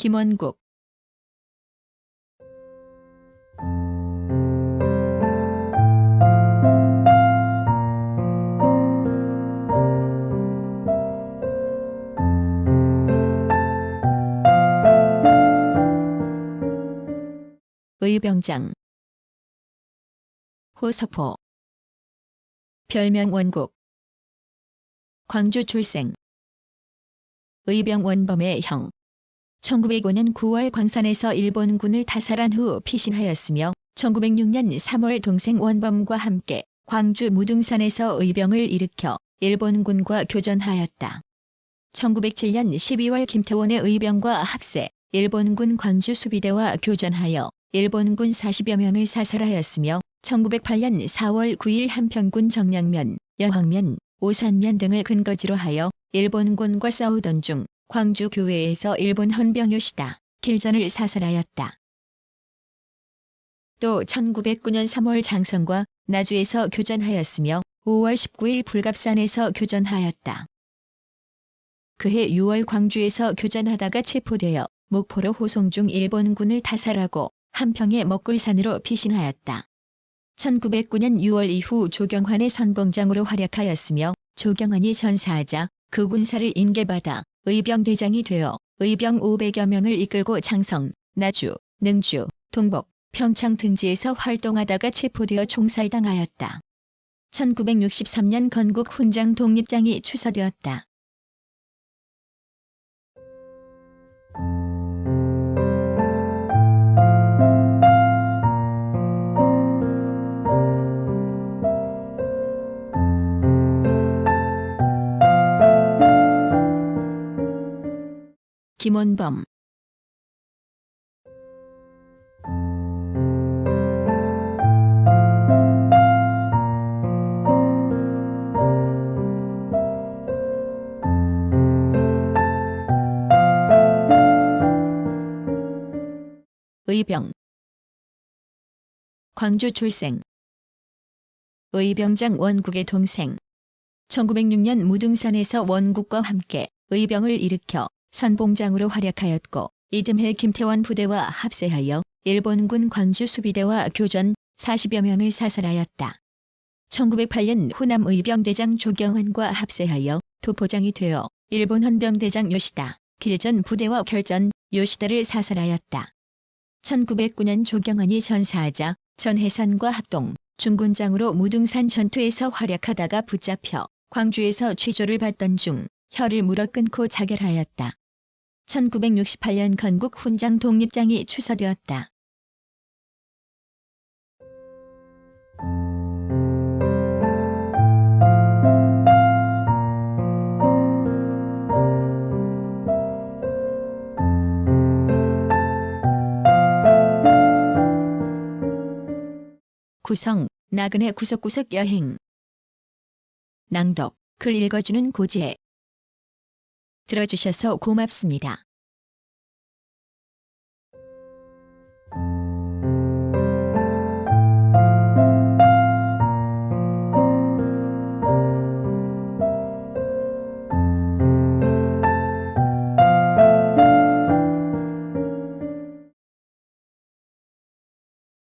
김원국. 의병장. 호석포 별명 원국. 광주 출생. 의병 원범의 형 1905년 9월 광산에서 일본군을 타살한 후 피신하였으며 1906년 3월 동생 원범과 함께 광주 무등산에서 의병을 일으켜 일본군과 교전하였다. 1907년 12월 김태원의 의병과 합세 일본군 광주 수비대와 교전하여 일본군 40여 명을 사살하였으며 1908년 4월 9일 한평군 정량면, 여황면, 오산면 등을 근거지로 하여 일본군과 싸우던 중 광주 교외에서 일본 헌병 요시다 길전을 사살하였다. 또 1909년 3월 장성과 나주에서 교전하였으며 5월 19일 불갑산에서 교전하였다. 그해 6월 광주에서 교전하다가 체포되어 목포로 호송 중 일본군을 타살하고 한평의 먹굴산으로 피신하였다. 1909년 6월 이후 조경환의 선봉장으로 활약하였으며 조경환이 전사하자 그 군사를 인계받아 의병대장이 되어 의병 500여 명을 이끌고 장성, 나주, 능주, 동복, 평창 등지에서 활동하다가 체포되어 총살당하였다. 1963년 건국 훈장 독립장이 추서되었다. 김원범. 의병. 광주 출생. 의병장 원국의 동생. 1906년 무등산에서 원국과 함께 의병을 일으켜 선봉장으로 활약하였고 이듬해 김태원 부대와 합세하여 일본군 광주 수비대와 교전 40여 명을 사살하였다. 1908년 후남 의병대장 조경환과 합세하여 도포장이 되어 일본 헌병대장 요시다 길전 부대와 결전 요시다를 사살하였다. 1909년 조경환이 전사하자 전해산과 합동 중군장으로 무등산 전투에서 활약하다가 붙잡혀 광주에서 취조를 받던 중 혀를 물어 끊고 자결하였다. 1968년 건국 훈장 독립장이 추서되었다. 구성 나그네 구석구석 여행 낭독 글 읽어주는 고지혜 들어주셔서 고맙습니다.